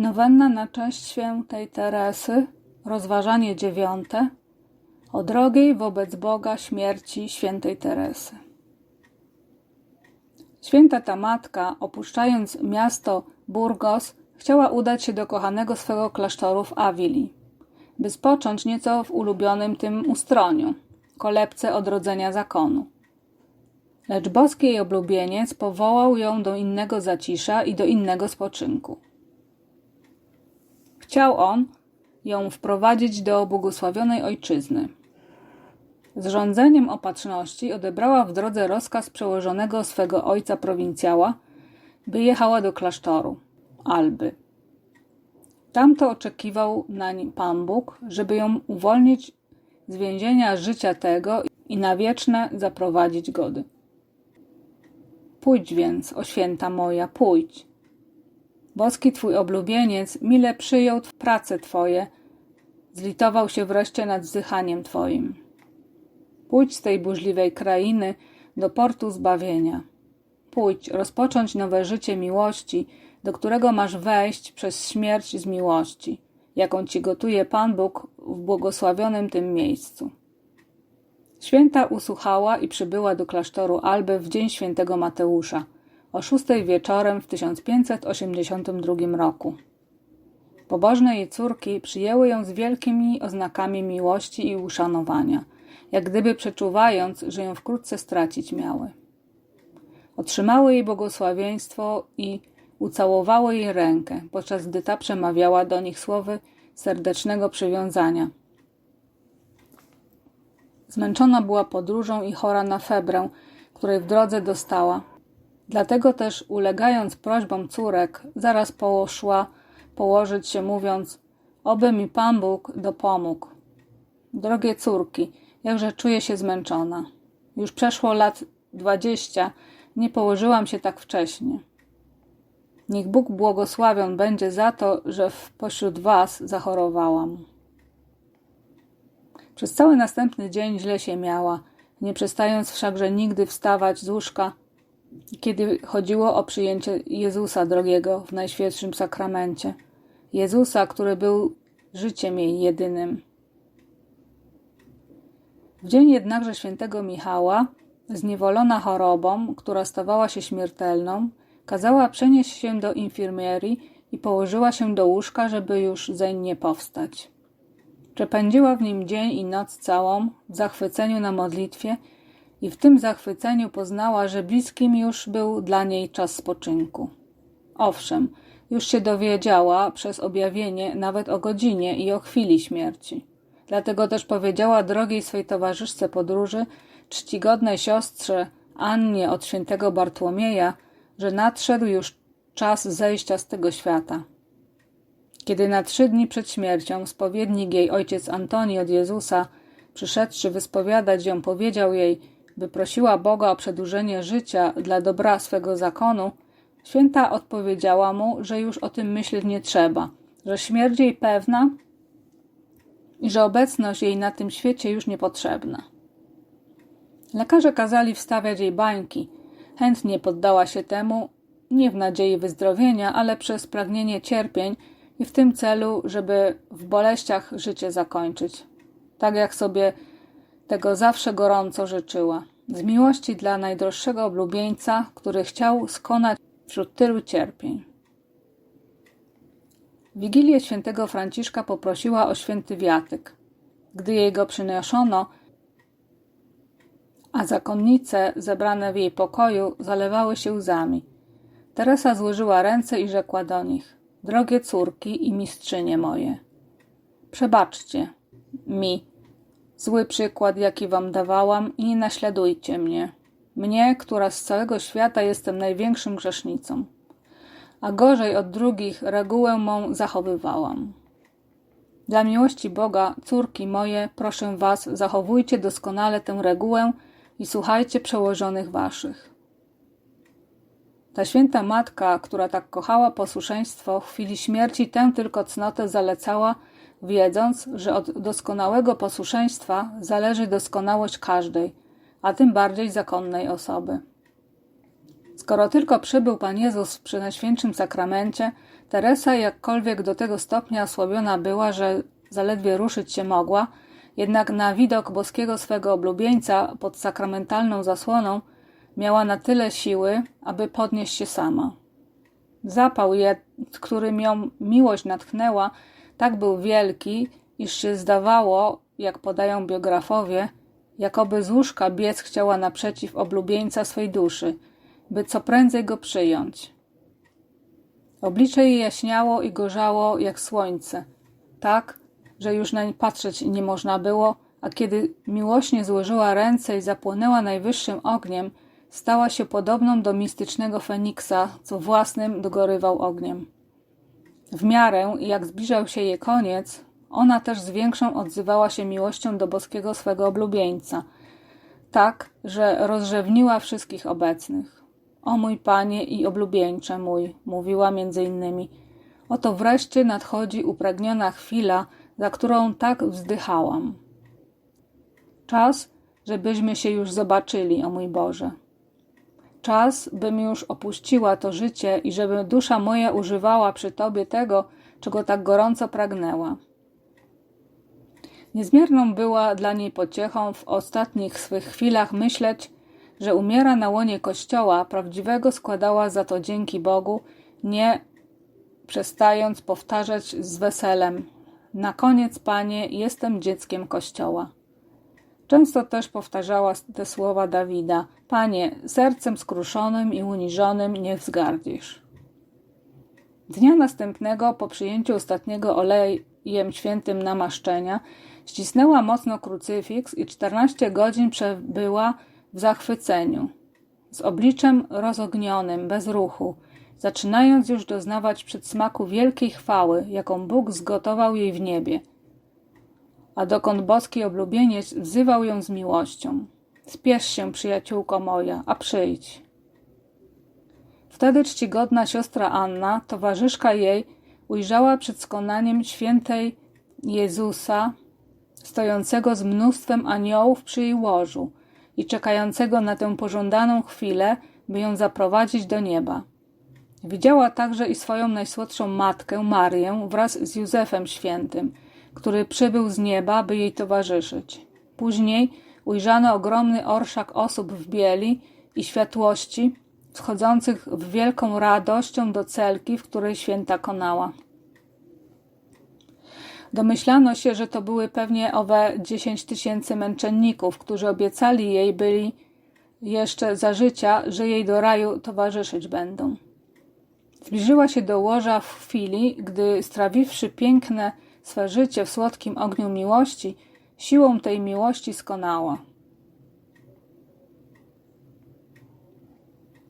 Nowenna na cześć świętej Teresy, rozważanie dziewiąte, o drogiej wobec Boga śmierci świętej Teresy. Święta ta matka, opuszczając miasto Burgos, chciała udać się do kochanego swego klasztoru w Awili, by spocząć nieco w ulubionym tym ustroniu, kolebce odrodzenia zakonu. Lecz boski jej oblubieniec powołał ją do innego zacisza i do innego spoczynku. Chciał on ją wprowadzić do błogosławionej ojczyzny. Z rządzeniem opatrzności odebrała w drodze rozkaz przełożonego swego ojca prowincjała, by jechała do klasztoru, Alby. Tamto oczekiwał nań Pan Bóg, żeby ją uwolnić z więzienia życia tego i na wieczne zaprowadzić gody. Pójdź więc, o święta moja, pójdź. Boski twój oblubieniec mile przyjął prace twoje, zlitował się wreszcie nad wzdychaniem twoim. Pójdź z tej burzliwej krainy do portu zbawienia. Pójdź, rozpocząć nowe życie miłości, do którego masz wejść przez śmierć z miłości, jaką ci gotuje Pan Bóg w błogosławionym tym miejscu. Święta usłuchała i przybyła do klasztoru Alby w dzień świętego Mateusza, o szóstej wieczorem w 1582 roku. Pobożne jej córki przyjęły ją z wielkimi oznakami miłości i uszanowania, jak gdyby przeczuwając, że ją wkrótce stracić miały. Otrzymały jej błogosławieństwo i ucałowały jej rękę, podczas gdy ta przemawiała do nich słowy serdecznego przywiązania. Zmęczona była podróżą i chora na febrę, której w drodze dostała. Dlatego też, ulegając prośbom córek, zaraz poszła położyć się, mówiąc: Oby mi Pan Bóg dopomógł. Drogie córki, jakże czuję się zmęczona. Już przeszło lat dwadzieścia, nie położyłam się tak wcześnie. Niech Bóg błogosławion będzie za to, że pośród was zachorowałam. Przez cały następny dzień źle się miała, nie przestając wszakże nigdy wstawać z łóżka, kiedy chodziło o przyjęcie Jezusa drogiego w Najświętszym Sakramencie. Jezusa, który był życiem jej jedynym. W dzień jednakże świętego Michała, zniewolona chorobą, która stawała się śmiertelną, kazała przenieść się do infirmierii i położyła się do łóżka, żeby już zeń nie powstać. Przepędziła w nim dzień i noc całą w zachwyceniu na modlitwie i w tym zachwyceniu poznała, że bliskim już był dla niej czas spoczynku. Owszem, już się dowiedziała przez objawienie nawet o godzinie i o chwili śmierci. Dlatego też powiedziała drogiej swej towarzyszce podróży, czcigodnej siostrze Annie od świętego Bartłomieja, że nadszedł już czas zejścia z tego świata. Kiedy na trzy dni przed śmiercią spowiednik jej ojciec Antoni od Jezusa, przyszedłszy wyspowiadać ją, powiedział jej, by prosiła Boga o przedłużenie życia dla dobra swego zakonu, święta odpowiedziała mu, że już o tym myśleć nie trzeba, że śmierć jej pewna i że obecność jej na tym świecie już niepotrzebna. Lekarze kazali wstawiać jej bańki. Chętnie poddała się temu, nie w nadziei wyzdrowienia, ale przez pragnienie cierpień i w tym celu, żeby w boleściach życie zakończyć. Tak jak sobie tego zawsze gorąco życzyła. Z miłości dla najdroższego oblubieńca, który chciał skonać wśród tylu cierpień. Wigilię świętego Franciszka poprosiła o święty wiatyk. Gdy jej go przynoszono, a zakonnice zebrane w jej pokoju zalewały się łzami. Teresa złożyła ręce i rzekła do nich: Drogie córki i mistrzynie moje, przebaczcie mi zły przykład, jaki wam dawałam, i nie naśladujcie mnie. Mnie, która z całego świata jestem największym grzesznicą a gorzej od drugich regułę mą zachowywałam. Dla miłości Boga, córki moje, proszę was, zachowujcie doskonale tę regułę i słuchajcie przełożonych waszych. Ta święta matka, która tak kochała posłuszeństwo, w chwili śmierci tę tylko cnotę zalecała, wiedząc, że od doskonałego posłuszeństwa zależy doskonałość każdej, a tym bardziej zakonnej osoby. Skoro tylko przybył Pan Jezus przy Najświętszym Sakramencie, Teresa jakkolwiek do tego stopnia osłabiona była, że zaledwie ruszyć się mogła, jednak na widok boskiego swego oblubieńca pod sakramentalną zasłoną miała na tyle siły, aby podnieść się sama. Zapał, którym ją miłość natchnęła, tak był wielki, iż się zdawało, jak podają biografowie, jakoby z łóżka biec chciała naprzeciw oblubieńca swej duszy, by co prędzej go przyjąć. Oblicze jej jaśniało i gorzało jak słońce, tak, że już nań patrzeć nie można było, a kiedy miłośnie złożyła ręce i zapłonęła najwyższym ogniem, stała się podobną do mistycznego Feniksa, co własnym dogorywał ogniem. W miarę, jak zbliżał się jej koniec, ona też z większą odzywała się miłością do boskiego swego oblubieńca, tak, że rozrzewniła wszystkich obecnych. O mój panie i oblubieńcze mój, mówiła między innymi, oto wreszcie nadchodzi upragniona chwila, za którą tak wzdychałam. Czas, żebyśmy się już zobaczyli, o mój Boże. Czas, bym już opuściła to życie i żeby dusza moja używała przy Tobie tego, czego tak gorąco pragnęła. Niezmierną była dla niej pociechą w ostatnich swych chwilach myśleć, że umiera na łonie Kościoła, prawdziwego składała za to dzięki Bogu, nie przestając powtarzać z weselem: Na koniec, Panie, jestem dzieckiem Kościoła. Często też powtarzała te słowa Dawida: Panie, sercem skruszonym i uniżonym nie wzgardzisz. Dnia następnego, po przyjęciu ostatniego olejem świętym namaszczenia, ścisnęła mocno krucyfiks i czternaście godzin przebyła w zachwyceniu, z obliczem rozognionym, bez ruchu, zaczynając już doznawać przedsmaku wielkiej chwały, jaką Bóg zgotował jej w niebie – a dokąd boski oblubieniec wzywał ją z miłością. Spiesz się, przyjaciółko moja, a przyjdź. Wtedy czcigodna siostra Anna, towarzyszka jej, ujrzała przed skonaniem świętej Jezusa, stojącego z mnóstwem aniołów przy jej łożu i czekającego na tę pożądaną chwilę, by ją zaprowadzić do nieba. Widziała także i swoją najsłodszą matkę, Marię, wraz z Józefem Świętym – który przybył z nieba, by jej towarzyszyć. Później ujrzano ogromny orszak osób w bieli i światłości, wchodzących w wielką radością do celki, w której święta konała. Domyślano się, że to były pewnie owe dziesięć tysięcy męczenników, którzy obiecali jej byli jeszcze za życia, że jej do raju towarzyszyć będą. Zbliżyła się do łoża w chwili, gdy strawiwszy piękne swe życie w słodkim ogniu miłości, siłą tej miłości skonała.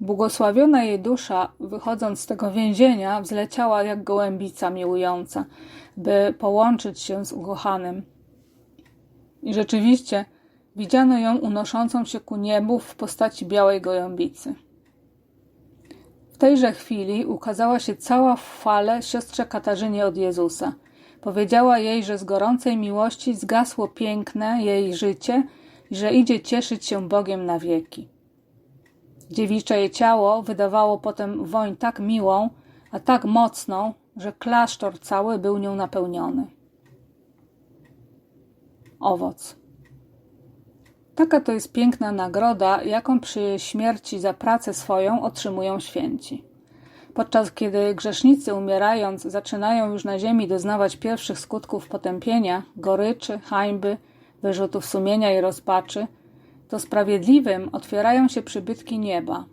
Błogosławiona jej dusza, wychodząc z tego więzienia, wzleciała jak gołębica miłująca, by połączyć się z ukochanym. I rzeczywiście widziano ją unoszącą się ku niebu w postaci białej gołębicy. W tejże chwili ukazała się cała fale siostrze Katarzynie od Jezusa – Powiedziała jej, że z gorącej miłości zgasło piękne jej życie i że idzie cieszyć się Bogiem na wieki. Dziewicze jej ciało wydawało potem woń tak miłą, a tak mocną, że klasztor cały był nią napełniony. Owoc. Taka to jest piękna nagroda, jaką przy śmierci za pracę swoją otrzymują święci podczas kiedy grzesznicy umierając zaczynają już na ziemi doznawać pierwszych skutków potępienia, goryczy, hańby, wyrzutów sumienia i rozpaczy, to sprawiedliwym otwierają się przybytki nieba,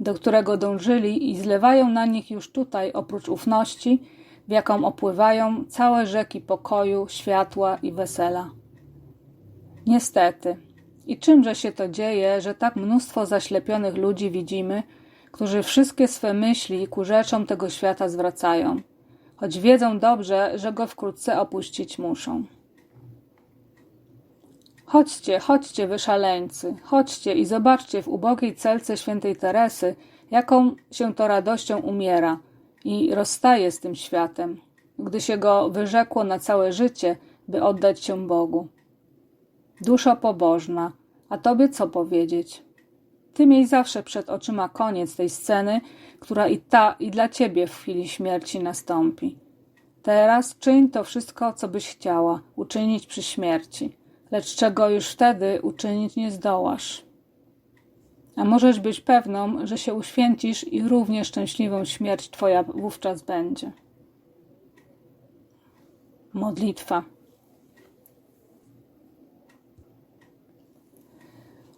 do którego dążyli i zlewają na nich już tutaj, oprócz ufności, w jaką opływają całe rzeki pokoju, światła i wesela. Niestety, i czymże się to dzieje, że tak mnóstwo zaślepionych ludzi widzimy, którzy wszystkie swe myśli ku rzeczom tego świata zwracają, choć wiedzą dobrze, że go wkrótce opuścić muszą. Chodźcie, chodźcie, wy szaleńcy, chodźcie i zobaczcie w ubogiej celce świętej Teresy, jaką się to radością umiera i rozstaje z tym światem, gdy się go wyrzekło na całe życie, by oddać się Bogu. Dusza pobożna, a tobie co powiedzieć? Ty miej zawsze przed oczyma koniec tej sceny, która i ta, i dla ciebie w chwili śmierci nastąpi. Teraz czyń to wszystko, co byś chciała uczynić przy śmierci, lecz czego już wtedy uczynić nie zdołasz. A możesz być pewną, że się uświęcisz i równie szczęśliwą śmierć Twoja wówczas będzie. Modlitwa.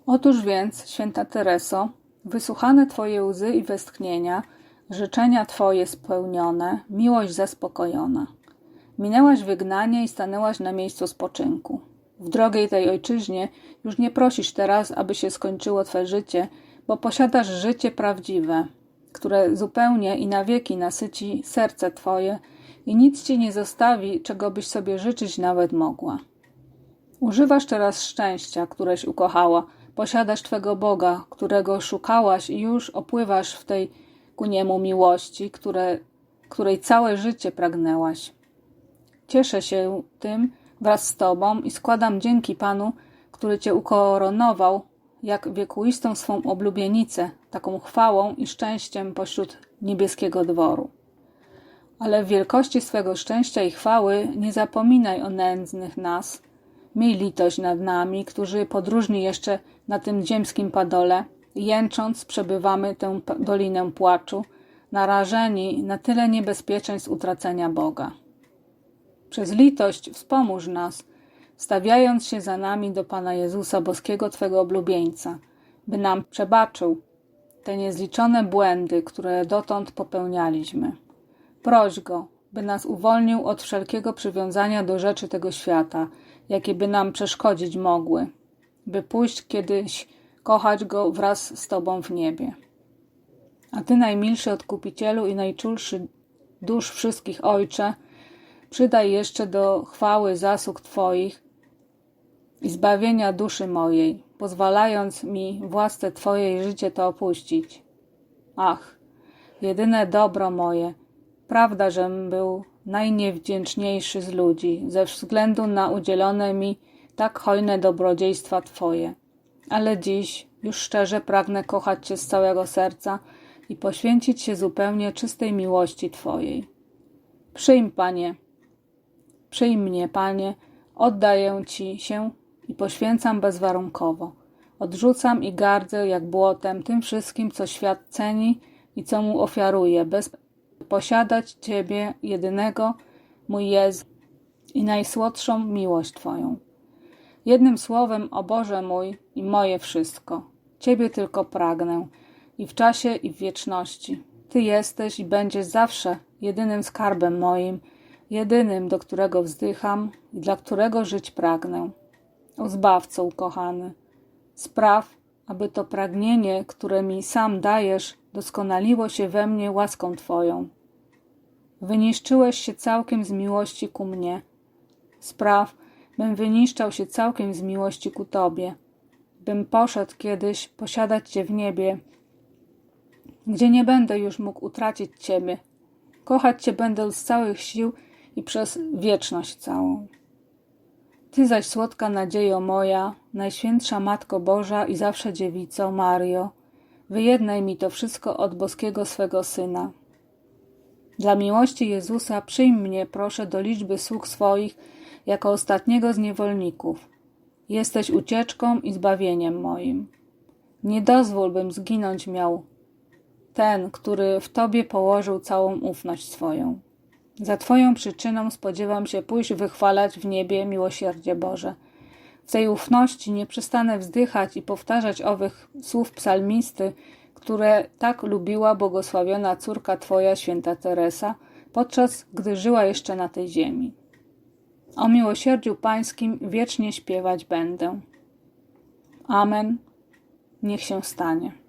Otóż więc, święta Tereso, wysłuchane Twoje łzy i westchnienia, życzenia Twoje spełnione, miłość zaspokojona. Minęłaś wygnanie i stanęłaś na miejscu spoczynku. W drogiej tej ojczyźnie już nie prosisz teraz, aby się skończyło Twe życie, bo posiadasz życie prawdziwe, które zupełnie i na wieki nasyci serce Twoje i nic Ci nie zostawi, czego byś sobie życzyć nawet mogła. Używasz teraz szczęścia, któreś ukochała, posiadasz Twego Boga, którego szukałaś i już opływasz w tej ku Niemu miłości, które, której całe życie pragnęłaś. Cieszę się tym wraz z Tobą i składam dzięki Panu, który Cię ukoronował, jak wiekuistą swą oblubienicę, taką chwałą i szczęściem pośród niebieskiego dworu. Ale w wielkości swego szczęścia i chwały nie zapominaj o nędznych nas. Miej litość nad nami, którzy podróżni jeszcze na tym ziemskim padole, jęcząc przebywamy tę dolinę płaczu, narażeni na tyle niebezpieczeństw utracenia Boga. Przez litość wspomóż nas, stawiając się za nami do Pana Jezusa Boskiego Twego oblubieńca, by nam przebaczył te niezliczone błędy, które dotąd popełnialiśmy. Proś Go, by nas uwolnił od wszelkiego przywiązania do rzeczy tego świata, jakie by nam przeszkodzić mogły, by pójść kiedyś kochać Go wraz z Tobą w niebie. A Ty, najmilszy Odkupicielu i najczulszy dusz wszystkich Ojcze, przydaj jeszcze do chwały zasług Twoich i zbawienia duszy mojej, pozwalając mi w łasce Twojej życie to opuścić. Ach, jedyne dobro moje, prawda, żem był najniewdzięczniejszy z ludzi, ze względu na udzielone mi tak hojne dobrodziejstwa Twoje. Ale dziś już szczerze pragnę kochać Cię z całego serca i poświęcić się zupełnie czystej miłości Twojej. Przyjm, Panie, przyjm mnie, Panie, oddaję Ci się i poświęcam bezwarunkowo. Odrzucam i gardzę jak błotem tym wszystkim, co świat ceni i co mu ofiaruje, bez posiadać Ciebie jedynego, mój Jezu, i najsłodszą miłość Twoją. Jednym słowem, o Boże mój i moje wszystko. Ciebie tylko pragnę i w czasie, i w wieczności. Ty jesteś i będziesz zawsze jedynym skarbem moim, jedynym, do którego wzdycham i dla którego żyć pragnę. O Zbawco ukochany, spraw, aby to pragnienie, które mi sam dajesz, doskonaliło się we mnie łaską Twoją. Wyniszczyłeś się całkiem z miłości ku mnie. Spraw, bym wyniszczał się całkiem z miłości ku Tobie, bym poszedł kiedyś posiadać Cię w niebie, gdzie nie będę już mógł utracić Ciebie. Kochać Cię będę z całych sił i przez wieczność całą. Ty zaś, słodka nadziejo moja, Najświętsza Matko Boża i zawsze dziewico Mario, wyjednaj mi to wszystko od boskiego swego Syna. Dla miłości Jezusa przyjm mnie, proszę, do liczby sług swoich, jako ostatniego z niewolników. Jesteś ucieczką i zbawieniem moim. Nie dozwól, bym zginąć miał ten, który w Tobie położył całą ufność swoją. Za Twoją przyczyną spodziewam się pójść wychwalać w niebie miłosierdzie Boże. W tej ufności nie przestanę wzdychać i powtarzać owych słów psalmisty, które tak lubiła błogosławiona córka Twoja, święta Teresa, podczas gdy żyła jeszcze na tej ziemi. O miłosierdziu Pańskim wiecznie śpiewać będę. Amen. Niech się stanie.